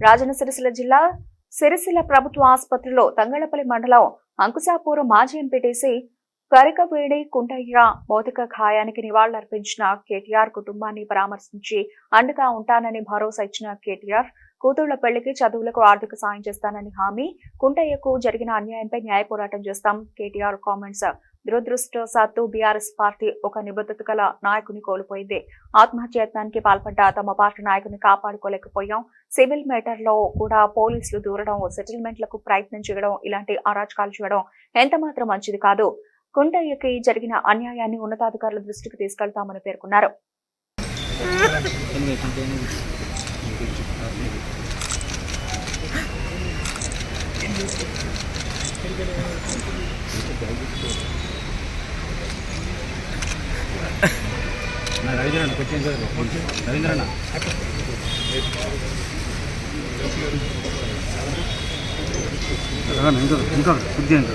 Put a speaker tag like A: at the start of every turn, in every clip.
A: రాజన్న సిరిసిల్ల జిల్లా సిరిసిల్ల ప్రభుత్వ ఆసుపత్రిలో తంగళపల్లి మండలం అంకుశాపూర్ మాజీ ఎంపీటీసీ కరికవేడి కుంటయ్య భౌతిక ఖాయానికి నివాళులర్పించిన కేటీఆర్ కుటుంబాన్ని పరామర్శించి అండగా ఉంటానని భరోసా ఇచ్చిన కేటీఆర్ కూతుళ్ళ పెళ్ళికి చదువులకు ఆర్థిక సాయం చేస్తానని హామీ. కుంటయ్యకు జరిగిన అన్యాయంపై న్యాయ పోరాటం చేస్తాం. కేటీఆర్ కామెంట్స్. దురదృష్టవశాత్తు బీఆర్ఎస్ పార్టీ ఒక నిబద్ధత గల నాయకుని కోల్పోయింది. ఆత్మహత్యత్నానికి పాల్పడ్డ తమ పార్టీ నాయకుని కాపాడుకోలేకపోయాం. సివిల్ మేటర్లో కూడా పోలీసులు దూరడం సెటిల్మెంట్లకు ప్రయత్నం చేయడం ఇలాంటి అరాచకాలు చేయడం ఎంతమాత్రం మంచిది కాదు. కుంటయ్యకి జరిగిన అన్యాయాన్ని ఉన్నతాధికారుల దృష్టికి తీసుకెళ్తామని పేర్కొన్నారు.
B: రవీంద్రన్న కొంచెం రవీంద్రన్న. ఇంకా ఇంకా శుద్ధి ఇంకా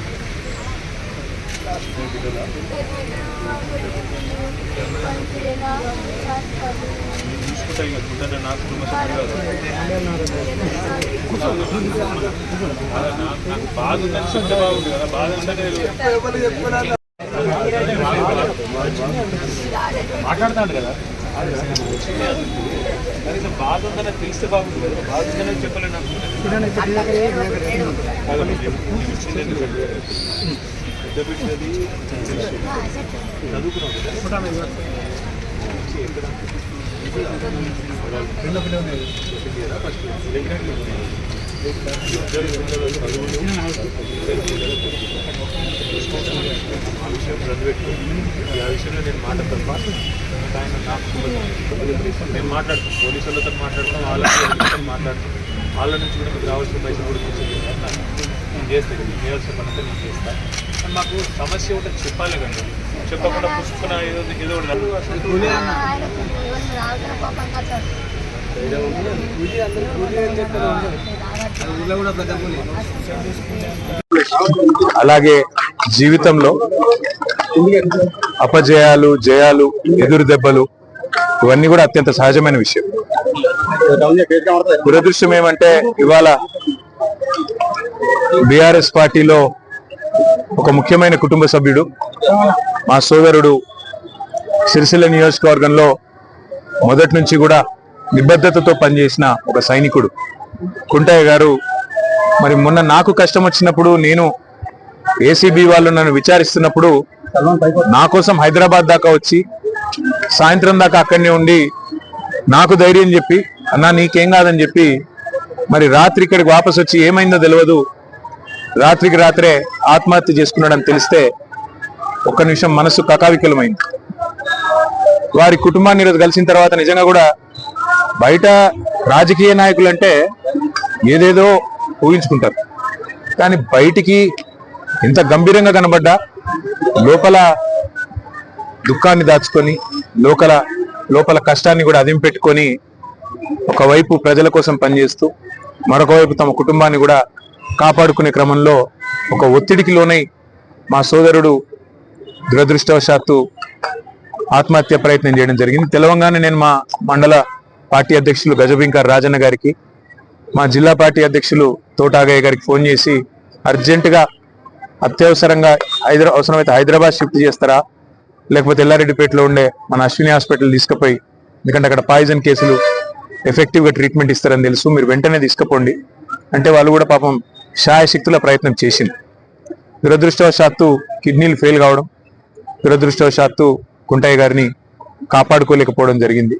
B: మాట్లాడుతాడు కదా కనీసం బాధ ఉందని తెలిస్తే బాగుంది కదా బాధ ఉందని చెప్పలేను డెబిట్ బిడ్డది చదువుకున్నావు కదా ఆ విషయం చదివెట్టు ఆ విషయంలో నేను మాట్లాడతాను ఆయన నాకు నేను మాట్లాడతాను పోలీసు వాళ్ళతో మాట్లాడతాం వాళ్ళతో మాట్లాడతాం వాళ్ళ నుంచి కూడా మీకు రావాల్సిన పైసలు కూడా తీసుకుంటాను చేస్తే చేస్తాను మీకు చేయాల్సిన పని అంతా నేను మాకు సమస్య ఒకటి చెప్పాలి కదా చెప్పకుండా పుస్తకం ఏదో ఏదో
C: అలాగే జీవితంలో అపజయాలు జయాలు ఎదురు దెబ్బలు ఇవన్నీ కూడా అత్యంత సహజమైన విషయం. దురదృష్టం ఏమంటే ఇవాళ బీఆర్ఎస్ పార్టీలో ఒక ముఖ్యమైన కుటుంబ సభ్యుడు మా సోదరుడు సిరిసిల్ల నియోజకవర్గంలో మొదటి నుంచి కూడా నిబద్ధతతో పనిచేసిన ఒక సైనికుడు. కుంటయ్య గారు మరి మొన్న నాకు కష్టం వచ్చినప్పుడు నేను ఏసీబీ వాళ్ళు నన్ను విచారిస్తున్నప్పుడు నా కోసం హైదరాబాద్ దాకా వచ్చి సాయంత్రం దాకా అక్కడనే ఉండి నాకు ధైర్యం చెప్పి అన్నా నీకేం కాదని చెప్పి మరి రాత్రి ఇక్కడికి వాపస్ వచ్చి ఏమైందో తెలియదు రాత్రికి రాత్రే ఆత్మహత్య చేసుకున్నాడని తెలిస్తే ఒక్క నిమిషం మనసు కకావికలమైంది. వారి కుటుంబాన్ని ఈరోజు కలిసిన తర్వాత నిజంగా కూడా బయట రాజకీయ నాయకులు అంటే ఏదేదో ఊహించుకుంటారు. కానీ బయటికి ఇంత గంభీరంగా కనబడ్డా లోపల దుఃఖాన్ని దాచుకొని లోపల లోపల కష్టాన్ని కూడా అదింపెట్టుకొని ఒకవైపు ప్రజల కోసం పనిచేస్తూ మరొకవైపు తమ కుటుంబాన్ని కూడా కాపాడుకునే క్రమంలో ఒక ఒత్తిడికి లోనై మా సోదరుడు దురదృష్టవశాత్తు ఆత్మహత్య ప్రయత్నం చేయడం జరిగింది. తెలవంగానే నేను మా మండల పార్టీ అధ్యక్షులు గజబింకర్ రాజన్న గారికి మా జిల్లా పార్టీ అధ్యక్షులు తోటాగయ్య గారికి ఫోన్ చేసి అర్జెంటుగా అత్యవసరంగా హైదరా అవసరమైతే హైదరాబాద్ షిఫ్ట్ చేస్తారా? లేకపోతే ఎల్లారెడ్డిపేటలో ఉండే మన అశ్విని హాస్పిటల్ తీసుకుపోయి ఎందుకంటే అక్కడ పాయిజన్ కేసులు ఎఫెక్టివ్గా ట్రీట్మెంట్ ఇస్తారని తెలుసు. మీరు వెంటనే తీసుకుపోండి. అంటే వాళ్ళు కూడా పాపం శాయశక్తుల ప్రయత్నం చేసింది. దురదృష్టవశాత్తు కిడ్నీలు ఫెయిల్ కావడం దురదృష్టవశాత్తు కుంటయ్య గారిని కాపాడుకోలేకపోవడం జరిగింది.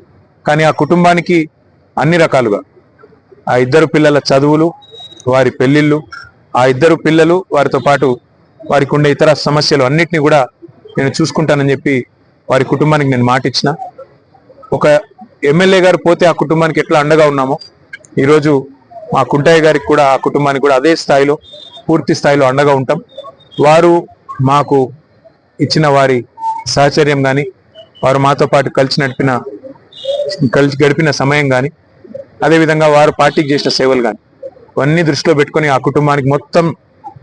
C: కానీ ఆ కుటుంబానికి అన్ని రకాలుగా ఆ ఇద్దరు పిల్లల చదువులు వారి పెళ్ళిళ్ళు ఆ ఇద్దరు పిల్లలు వారితో పాటు వారికి ఉండే ఇతర సమస్యలు అన్నిటినీ కూడా నేను చూసుకుంటానని చెప్పి వారి కుటుంబానికి నేను మాట ఇచ్చిన ఒక ఎమ్మెల్యే గారు పోతే ఆ కుటుంబానికి ఎట్లా అండగా ఉన్నామో ఈరోజు మా కుంటయ్య గారికి కూడా ఆ కుటుంబానికి కూడా అదే స్థాయిలో పూర్తి స్థాయిలో అండగా ఉంటాం. వారు మాకు ఇచ్చిన వారి సహచర్యం కానీ వారు మాతో పాటు కలిసి నడిపిన కలిసి గడిపిన సమయం కానీ అదేవిధంగా వారు పార్టీకి చేసిన సేవలు కానీ ఇవన్నీ దృష్టిలో పెట్టుకొని ఆ కుటుంబానికి మొత్తం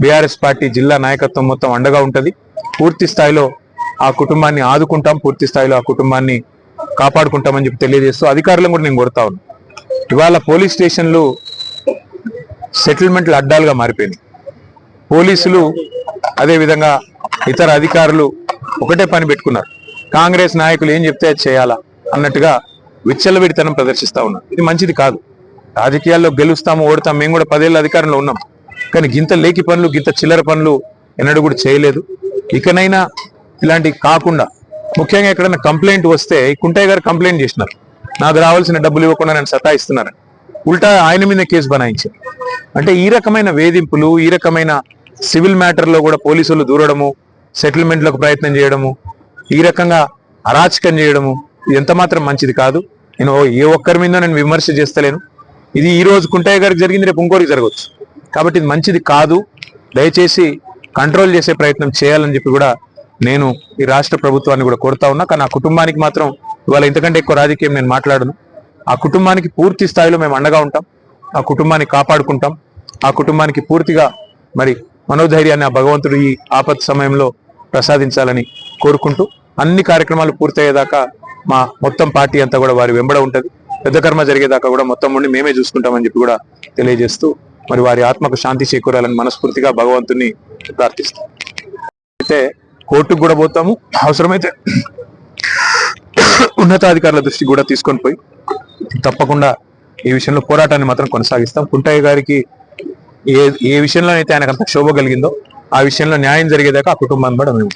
C: బీఆర్ఎస్ పార్టీ జిల్లా నాయకత్వం మొత్తం అండగా ఉంటుంది. పూర్తి స్థాయిలో ఆ కుటుంబాన్ని ఆదుకుంటాం పూర్తి స్థాయిలో ఆ కుటుంబాన్ని కాపాడుకుంటామని చెప్పి తెలియజేస్తూ అధికారులను కూడా నేను కొడతా ఉన్నాను ఇవాళ పోలీస్ స్టేషన్లు సెటిల్మెంట్లు అడ్డాలుగా మారిపోయినాయి. పోలీసులు అదే విధంగా ఇతర అధికారులు ఒకటే పని పెట్టుకున్నారు. కాంగ్రెస్ నాయకులు ఏం చెప్తే అది చేయాలా అన్నట్టుగా విచ్చలవిడితనం ప్రదర్శిస్తా ఉన్నారు. ఇది మంచిది కాదు. రాజకీయాల్లో గెలుస్తాము ఓడతాం మేము కూడా పదేళ్ళ అధికారంలో ఉన్నాం. కానీ గింత లేకి పనులు గింత చిల్లర పనులు ఎన్నడూ కూడా చేయలేదు. ఇకనైనా ఇలాంటి కాకుండా ముఖ్యంగా ఎక్కడైనా కంప్లైంట్ వస్తే కుంటయ్య గారు కంప్లైంట్ చేసినారు. నాకు రావాల్సిన డబ్బులు ఇవ్వకుండా నేను సతాయిస్తున్నారని. ఉల్టా ఆయన మీద కేసు బనాయించారు. అంటే ఈ రకమైన వేధింపులు ఈ రకమైన సివిల్ మ్యాటర్లో కూడా పోలీసులు దూరడము సెటిల్మెంట్లకు ప్రయత్నం చేయడము ఈ రకంగా అరాచకం చేయడము ఇది ఎంత మాత్రం మంచిది కాదు. నేను ఏ ఒక్కరి మీద నేను విమర్శ చేస్తలేను. ఇది ఈ రోజు కుంటయ్య గారికి జరిగింది రేపు ఇంకోరికి జరగవచ్చు. కాబట్టి ఇది మంచిది కాదు. దయచేసి కంట్రోల్ చేసే ప్రయత్నం చేయాలని చెప్పి కూడా నేను ఈ రాష్ట్ర ప్రభుత్వాన్ని కూడా కోరుతా ఉన్నా కానీ ఆ కుటుంబానికి మాత్రం ఇవాళ ఇంతకంటే ఎక్కువ రాజకీయం నేను మాట్లాడను. ఆ కుటుంబానికి పూర్తి స్థాయిలో మేము అండగా ఉంటాం ఆ కుటుంబాన్ని కాపాడుకుంటాం ఆ కుటుంబానికి పూర్తిగా మరి మనోధైర్యాన్ని ఆ భగవంతుడు ఈ ఆపత్ సమయంలో ప్రసాదించాలని కోరుకుంటూ అన్ని కార్యక్రమాలు పూర్తయ్యేదాకా మా మొత్తం పార్టీ అంతా కూడా వారి వెంబడ ఉంటుంది. పెద్ద కర్మ జరిగేదాకా కూడా మొత్తం ఉండి మేమే చూసుకుంటామని చెప్పి కూడా తెలియజేస్తూ మరి వారి ఆత్మకు శాంతి చేకూరాలని మనస్ఫూర్తిగా భగవంతుని ప్రార్థిస్తాం. అయితే కోర్టుకు కూడా పోతాము. అవసరమైతే ఉన్నతాధికారుల దృష్టికి కూడా తీసుకొని పోయి తప్పకుండా ఈ విషయంలో పోరాటాన్ని మాత్రం కొనసాగిస్తాం. కుంటయ్య గారికి ఏ ఏ విషయంలో అయితే ఆయనకు అంత క్షోభ కలిగిందో ఆ విషయంలో న్యాయం జరిగేదాకా ఆ కుటుంబాన్ని కూడా మేము